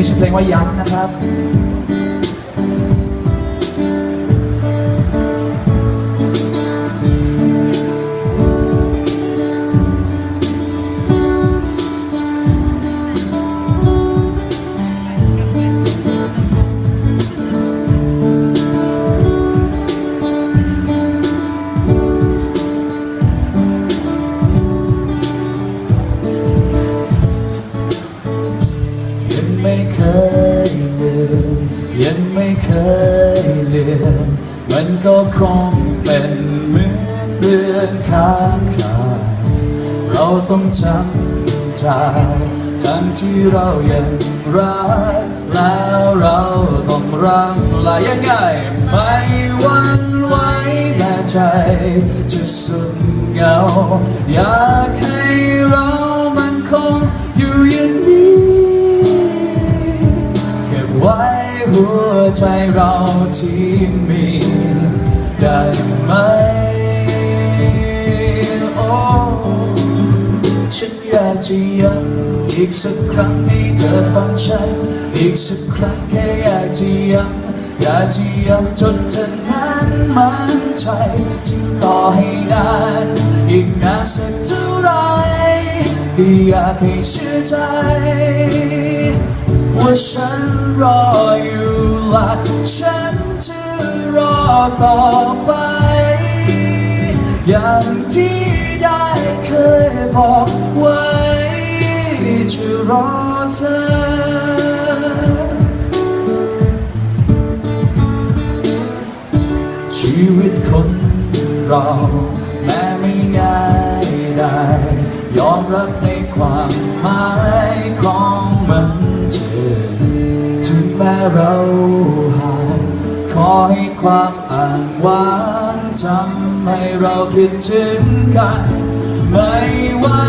นี้ชื่อเพลงว่าย้ำนะครับ ไม่เคยลืม ยังไม่เคยเลือนมันก็คงเป็นเหมือนเรือนค้างคาเราต้องจำใจทั้งที่เรายังรักแล้วเราต้องรักลายังไงไม่วันไหวแม้ใจจะสุดเหงา อยากให้เรามันคงอยู่อย่างนี้ ไว้หัวใจเราที่มีได้ไหม โอ้ ฉันอยากจะย้ำอีกสักครั้งให้เธอฟังฉัน อีกสักครั้งแค่อยากจะย้ำอยากจะย้ำจนเธอนั้นมั่นใจจึงต่อให้นาน อีกนานสักเท่าไร ก็อยากให้เชื่อใจ ว่าฉันรออยู่ละฉันจะรอต่อไป อย่างที่ได้เคยบอกไว้จะรอเธอชีวิตคนเรา ความหมายของมันเธอถึงแม้เราห่างขอให้ความอ่างหวานทำให้เราคิดถึงกัน ไม่ว่า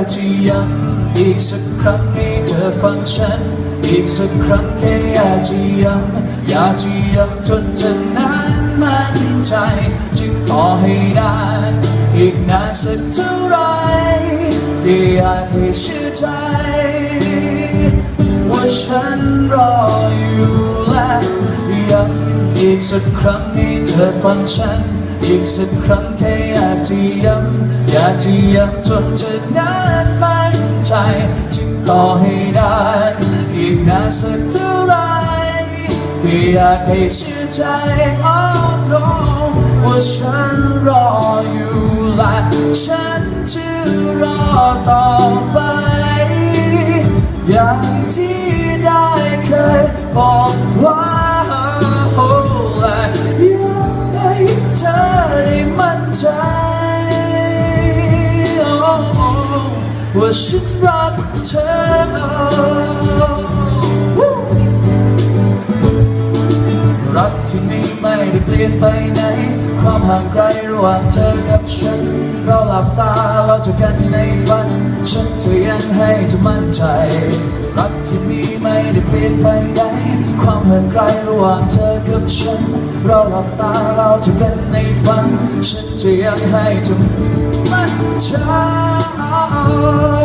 กจะย้ำอีกสักครั้งให้เธอฟังฉัน อีกสักครั้งแค่อยากจะย้ำอยากจะย้ำจนเธอนั้นมั่นใจจึงต่อให้นานอีกนานสักเท่าไหรก็อยากให้เชื่อใจ ว่าฉันรออยู่และย้ำอีกสักครั้งให้เธอฟังฉัน อีกสักครั้งแค่อยากจะย้ำอยากจะย้ำจนเธอนั้นมั่นใจจึงต่อให้นานอีกนานสักเท่าไหรก็อยากให้เชื่อใจ oh no ว่าฉันรออยู่และฉันจะรอต่อไป อย่างที่ได้เคยบอก ว่าฉันรักเธอรักที่นี้ไม่ได้เปลี่ยนไปไหน ความห่างไกลระหว่างเธอกับฉัน เราหลับตาเราเจอกันในฝัน ฉันจะยังให้เธอมั่นใจ รักที่มีไม่ได้เปลี่ยนไปไหน ความห่างไกลระหว่างเธอกับฉัน เราหลับตาเราเจอกันในฝัน ฉันจะยังให้เธอมั่นใจ oh.